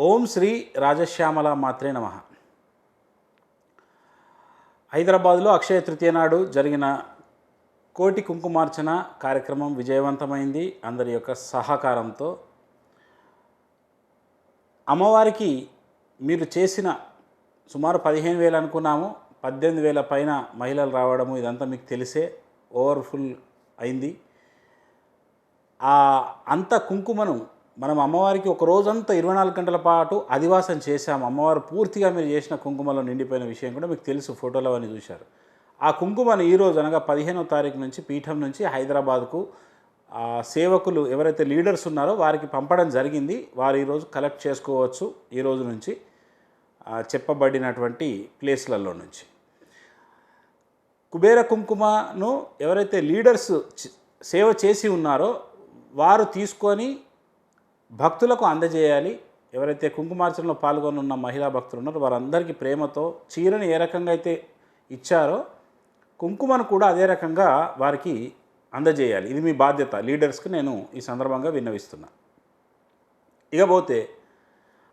ఓం శ్రీ రాజశ్యామల మాత్రే నమ. హైదరాబాద్లో అక్షయ తృతీయ నాడు జరిగిన కోటి కుంకుమార్చన కార్యక్రమం విజయవంతమైంది. అందరి యొక్క సహకారంతో అమ్మవారికి మీరు చేసిన సుమారు పదిహేను వేలు అనుకున్నాము. పద్దెనిమిది వేల పైన మహిళలు రావడము ఇదంతా మీకు తెలిసే ఓవర్ఫుల్ అయింది. ఆ అంత కుంకుమను మనం అమ్మవారికి ఒక రోజంతా ఇరవై నాలుగు గంటల పాటు అధివాసం చేశాము. అమ్మవారు పూర్తిగా మీరు చేసిన కుంకుమలో నిండిపోయిన విషయం కూడా మీకు తెలుసు. ఫోటోలో అవన్నీ చూశారు. ఆ కుంకుమను ఈరోజు అనగా పదిహేనవ తారీఖు నుంచి పీఠం నుంచి హైదరాబాద్కు సేవకులు ఎవరైతే లీడర్స్ ఉన్నారో వారికి పంపడం జరిగింది. వారు ఈరోజు కలెక్ట్ చేసుకోవచ్చు ఈ రోజు నుంచి చెప్పబడినటువంటి ప్లేస్లలో నుంచి. కుబేర కుంకుమను ఎవరైతే లీడర్స్ సేవ చేసి ఉన్నారో వారు తీసుకొని భక్తులకు అందజేయాలి. ఎవరైతే కుంకుమార్చనలో పాల్గొనున్న మహిళా భక్తులు ఉన్నారో వారందరికీ ప్రేమతో చీరని ఏ రకంగా అయితే ఇచ్చారో కుంకుమను కూడా అదే రకంగా వారికి అందజేయాలి. ఇది మీ బాధ్యత. లీడర్స్కి నేను ఈ సందర్భంగా విన్నవిస్తున్నా. ఇకపోతే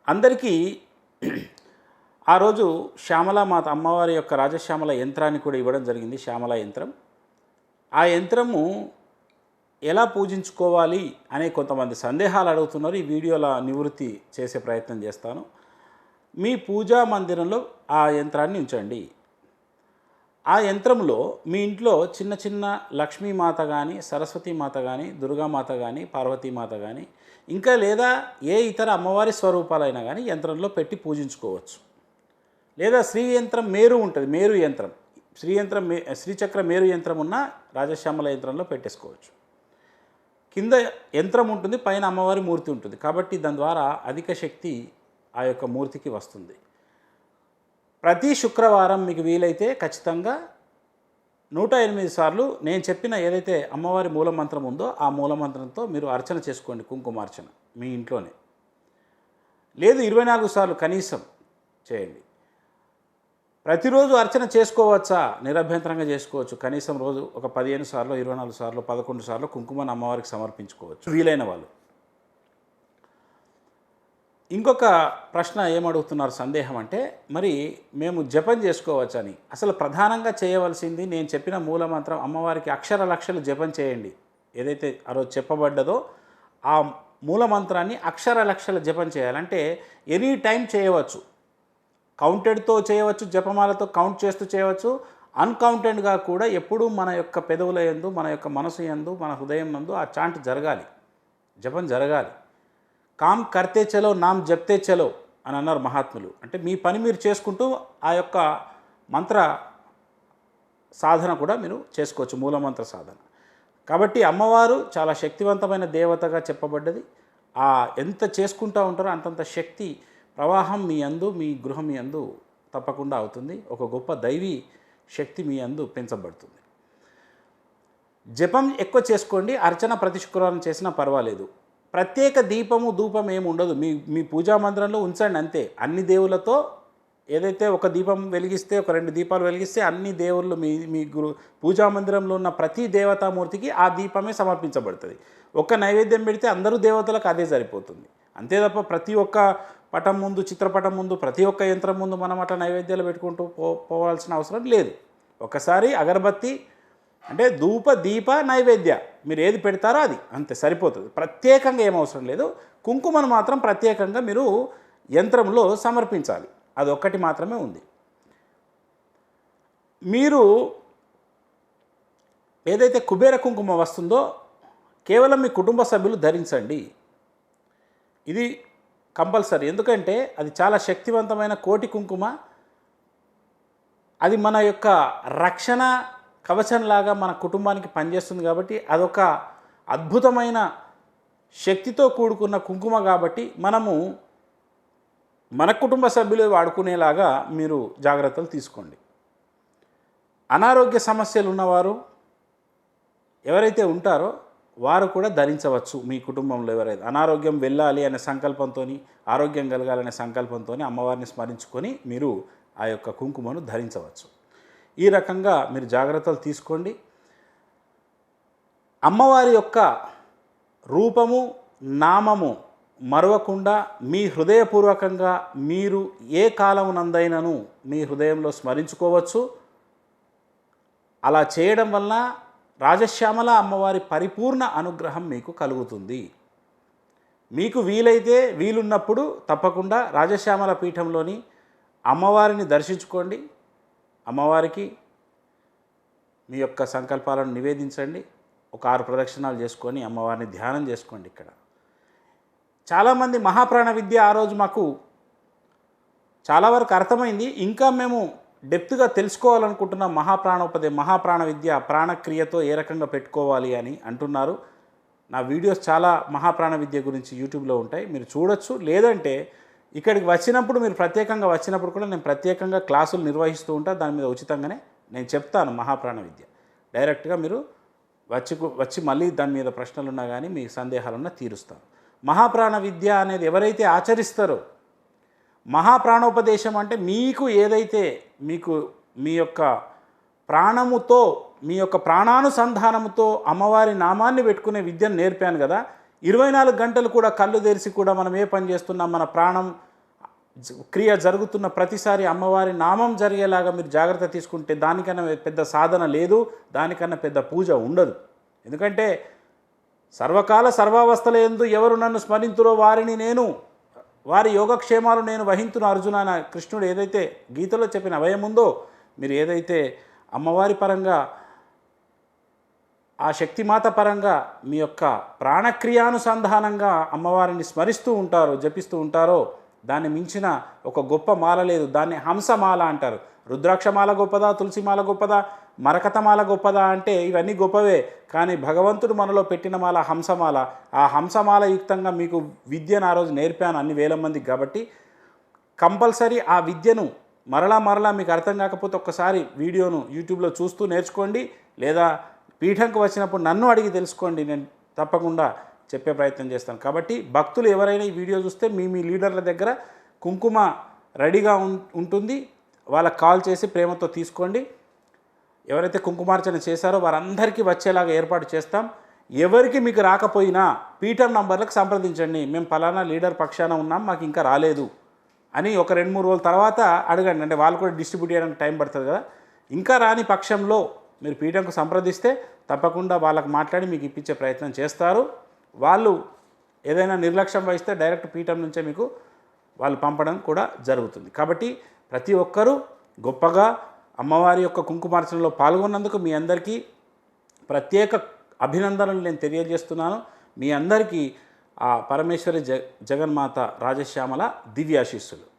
అందరికీ ఆ రోజు శ్యామలామాత అమ్మవారి యొక్క రాజశ్యామల యంత్రాన్ని కూడా ఇవ్వడం జరిగింది. శ్యామల యంత్రం. ఆ యంత్రము ఎలా పూజించుకోవాలి అనే కొంతమంది సందేహాలు అడుగుతున్నారు. ఈ వీడియోల నివృత్తి చేసే ప్రయత్నం చేస్తాను. మీ పూజా మందిరంలో ఆ యంత్రాన్ని ఉంచండి. ఆ యంత్రంలో మీ ఇంట్లో చిన్న చిన్న లక్ష్మీమాత కానీ సరస్వతీమాత కానీ దుర్గామాత కానీ పార్వతీమాత కానీ ఇంకా లేదా ఏ ఇతర అమ్మవారి స్వరూపాలైనా కానీ యంత్రంలో పెట్టి పూజించుకోవచ్చు. లేదా శ్రీ యంత్రం మేరు ఉంటుంది. మేరు యంత్రం. శ్రీ యంత్రం మే శ్రీచక్ర మేరు యంత్రం ఉన్న రాజశ్యామల యంత్రంలో పెట్టేసుకోవచ్చు. కింద యంత్రం ఉంటుంది పైన అమ్మవారి మూర్తి ఉంటుంది. కాబట్టి దాని ద్వారా అధిక శక్తి ఆ యొక్క మూర్తికి వస్తుంది. ప్రతి శుక్రవారం మీకు వీలైతే ఖచ్చితంగా నూట ఎనిమిది సార్లు నేను చెప్పిన ఏదైతే అమ్మవారి మూలమంత్రం ఉందో ఆ మూలమంత్రంతో మీరు అర్చన చేసుకోండి కుంకుమార్చన మీ ఇంట్లోనే. లేదు ఇరవై నాలుగు సార్లు కనీసం చేయండి. ప్రతిరోజు అర్చన చేసుకోవచ్చా? నిరభ్యంతరంగా చేసుకోవచ్చు. కనీసం రోజు ఒక పదిహేను సార్లు ఇరవై నాలుగు సార్లు పదకొండు సార్లు కుంకుమను అమ్మవారికి సమర్పించుకోవచ్చు. వీలైన వాళ్ళు. ఇంకొక ప్రశ్న ఏమడుగుతున్నారు సందేహం అంటే మరి మేము జపం చేసుకోవచ్చని. అసలు ప్రధానంగా చేయవలసింది నేను చెప్పిన మూలమంత్రం అమ్మవారికి అక్షర లక్షలు జపం చేయండి. ఏదైతే ఆ రోజు చెప్పబడ్డదో ఆ మూలమంత్రాన్ని అక్షర లక్షల జపం చేయాలంటే ఎనీ టైం చేయవచ్చు. కౌంటెడ్తో చేయవచ్చు జపమాలతో కౌంట్ చేస్తూ చేయవచ్చు. అన్కౌంటెడ్గా కూడా ఎప్పుడూ మన యొక్క పెదవుల యందు మన యొక్క మనసు ఎందు మన హృదయం నందు ఆ చాంట్ జరగాలి. జపం జరగాలి. కామ్ కర్తే చలో నామ్ జప్తే చలో అని అన్నారు మహాత్ములు. అంటే మీ పని మీరు చేసుకుంటూ ఆ యొక్క మంత్ర సాధన కూడా మీరు చేసుకోవచ్చు మూలమంత్ర సాధన. కాబట్టి అమ్మవారు చాలా శక్తివంతమైన దేవతగా చెప్పబడ్డది. ఆ ఎంత చేసుకుంటూ ఉంటారో అంతంత శక్తి ప్రవాహం మీ అందు మీ గృహం మీ అందు తప్పకుండా అవుతుంది. ఒక గొప్ప దైవీ శక్తి మీ అందు పెంచబడుతుంది. జపం ఎక్కువ చేసుకోండి అర్చన ప్రతి శుక్రవారం చేసినా పర్వాలేదు. ప్రత్యేక దీపము ధూపం ఏమి ఉండదు. మీ మీ పూజా మందిరంలో ఉంచండి అంతే. అన్ని దేవులతో ఏదైతే ఒక దీపం వెలిగిస్తే ఒక రెండు దీపాలు వెలిగిస్తే అన్ని దేవుళ్ళు మీ మీ గురు పూజా మందిరంలో ఉన్న ప్రతి దేవతామూర్తికి ఆ దీపమే సమర్పించబడుతుంది. ఒక్క నైవేద్యం పెడితే అందరూ దేవతలకు అదే సరిపోతుంది. అంతే తప్ప ప్రతి ఒక్క పటం ముందు చిత్రపటం ముందు ప్రతి ఒక్క యంత్రం ముందు మనం అట్లా నైవేద్యాలు పెట్టుకుంటూ పో పోవాల్సిన అవసరం లేదు. ఒకసారి అగరబత్తి అంటే ధూప దీప నైవేద్య. మీరు ఏది పెడతారో అది. అంతే సరిపోతుంది. ప్రత్యేకంగా ఏం అవసరం లేదు. కుంకుమను మాత్రం ప్రత్యేకంగా మీరు యంత్రంలో సమర్పించాలి. అది ఒక్కటి మాత్రమే ఉంది. మీరు ఏదైతే కుబేర కుంకుమ వస్తుందో కేవలం మీ కుటుంబ సభ్యులు ధరించండి. ఇది కంపల్సరీ. ఎందుకంటే అది చాలా శక్తివంతమైన కోటి కుంకుమ. అది మన యొక్క రక్షణ కవచంలాగా మన కుటుంబానికి పనిచేస్తుంది కాబట్టి అదొక అద్భుతమైన శక్తితో కూడుకున్న కుంకుమ కాబట్టి మనము మన కుటుంబ సభ్యులు వాడుకునేలాగా మీరు జాగ్రత్తలు తీసుకోండి. అనారోగ్య సమస్యలు ఉన్నవారు ఎవరైతే ఉంటారో వారు కూడా ధరించవచ్చు మీ కుటుంబంలో ఎవరైతే అనారోగ్యం వెళ్ళాలి అనే సంకల్పంతో ఆరోగ్యం కలగాలనే సంకల్పంతో అమ్మవారిని స్మరించుకొని మీరు ఆ యొక్క కుంకుమను ధరించవచ్చు. ఈ రకంగా మీరు జాగ్రత్తలు తీసుకోండి. అమ్మవారి యొక్క రూపము నామము మరవకుండా మీ హృదయపూర్వకంగా మీరు ఏ కాలమునందైనను మీ హృదయంలో స్మరించుకోవచ్చు. అలా చేయడం వలన రాజశ్యామల అమ్మవారి పరిపూర్ణ అనుగ్రహం మీకు కలుగుతుంది. మీకు వీలైతే వీలున్నప్పుడు తప్పకుండా రాజశ్యామల పీఠంలోని అమ్మవారిని దర్శించుకోండి. అమ్మవారికి మీ యొక్క సంకల్పాలను నివేదించండి. ఒక ఆరు ప్రదక్షిణాలు చేసుకొని అమ్మవారిని ధ్యానం చేసుకోండి ఇక్కడ. చాలామంది మహాప్రాణ విద్య ఆ రోజు మాకు చాలా వరకు అర్థమైంది. ఇంకా మేము డెప్త్గా తెలుసుకోవాలనుకుంటున్న మహాప్రాణోపదే మహాప్రాణ విద్య ప్రాణక్రియతో ఏ రకంగా పెట్టుకోవాలి అని అంటున్నారు. నా వీడియోస్ చాలా మహాప్రాణ విద్య గురించి యూట్యూబ్లో ఉంటాయి. మీరు చూడొచ్చు. లేదంటే ఇక్కడికి వచ్చినప్పుడు మీరు ప్రత్యేకంగా వచ్చినప్పుడు కూడా నేను ప్రత్యేకంగా క్లాసులు నిర్వహిస్తూ ఉంటా. దాని మీద ఉచితంగానే నేను చెప్తాను మహాప్రాణ విద్య డైరెక్ట్గా మీరు వచ్చి వచ్చి మళ్ళీ దాని మీద ప్రశ్నలు ఉన్నా కానీ మీ సందేహాలున్నా తీరుస్తాను. మహాప్రాణ విద్య అనేది ఎవరైతే ఆచరిస్తారో మహాప్రాణోపదేశం అంటే మీకు ఏదైతే మీకు మీ యొక్క ప్రాణముతో మీ యొక్క ప్రాణానుసంధానముతో అమ్మవారి నామాన్ని పెట్టుకునే విద్యను నేర్పాను కదా. ఇరవై నాలుగు గంటలు కూడా కళ్ళు తెరిచి కూడా మనం ఏ పని చేస్తున్నాం? మన ప్రాణం జ- క్రియ జరుగుతున్న ప్రతిసారి అమ్మవారి నామం జరిగేలాగా మీరు జాగ్రత్త తీసుకుంటే దానికన్నా పెద్ద సాధన లేదు దానికన్నా పెద్ద పూజ ఉండదు. ఎందుకంటే సర్వకాల సర్వావస్థల ఎందు ఎవరు నన్ను స్మరింతురో వారిని నేను. వారి యోగక్షేమాలు నేను వహింతున్న అర్జున అన్న కృష్ణుడు ఏదైతే గీతలో చెప్పిన అభయం ఉందో మీరు ఏదైతే అమ్మవారి పరంగా ఆ శక్తిమాత పరంగా మీ యొక్క ప్రాణక్రియానుసంధానంగా అమ్మవారిని స్మరిస్తూ ఉంటారో జపిస్తూ ఉంటారో దాన్ని మించిన ఒక గొప్ప మాల లేదు. దాన్ని హంసమాల అంటారు. రుద్రాక్షమాల గొప్పదా తులసిమాల గొప్పదా మరకతమాల గొప్పదా అంటే ఇవన్నీ గొప్పవే. కానీ భగవంతుడు మనలో పెట్టిన మాల హంసమాల. ఆ హంసమాల యుక్తంగా మీకు విద్యను ఆ రోజు నేర్పాను అన్ని వేల మందికి కాబట్టి కంపల్సరీ ఆ విద్యను మరలా మరలా మీకు అర్థం కాకపోతే ఒక్కసారి వీడియోను యూట్యూబ్లో చూస్తూ నేర్చుకోండి. లేదా పీఠంకు వచ్చినప్పుడు నన్ను అడిగి తెలుసుకోండి. నేను తప్పకుండా చెప్పే ప్రయత్నం చేస్తాను. కాబట్టి భక్తులు ఎవరైనా ఈ వీడియో చూస్తే మీ మీ లీడర్ల దగ్గర కుంకుమ రెడీగా ఉం- ఉంటుంది. వాళ్ళకి కాల్ చేసి ప్రేమతో తీసుకోండి. ఎవరైతే కుంకుమార్చన చేశారో వారందరికీ వచ్చేలాగా ఏర్పాటు చేస్తాం. ఎవరికి మీకు రాకపోయినా పీటర్ నంబర్లకు సంప్రదించండి. మేము ఫలానా లీడర్ పక్షాన ఉన్నాం మాకు ఇంకా రాలేదు అని ఒక రెండు మూడు రోజుల తర్వాత అడగండి. అంటే వాళ్ళు కూడా డిస్ట్రిబ్యూట్ చేయడానికి టైం పడుతుంది కదా. ఇంకా రాని పక్షంలో మీరు పీఠంకు సంప్రదిస్తే తప్పకుండా వాళ్ళకి మాట్లాడి మీకు ఇప్పించే ప్రయత్నం చేస్తారు. వాళ్ళు ఏదైనా నిర్లక్ష్యం వహిస్తే డైరెక్ట్ పీఠం నుంచే మీకు వాళ్ళు పంపడం కూడా జరుగుతుంది. కాబట్టి ప్రతి ఒక్కరూ గొప్పగా అమ్మవారి యొక్క కుంకుమార్చనలో పాల్గొన్నందుకు మీ అందరికీ ప్రత్యేక అభినందనలు నేను తెలియజేస్తున్నాను. మీ అందరికీ ఆ పరమేశ్వరి జ జగన్మాత రాజశ్యామల దివ్యాశీస్సులు.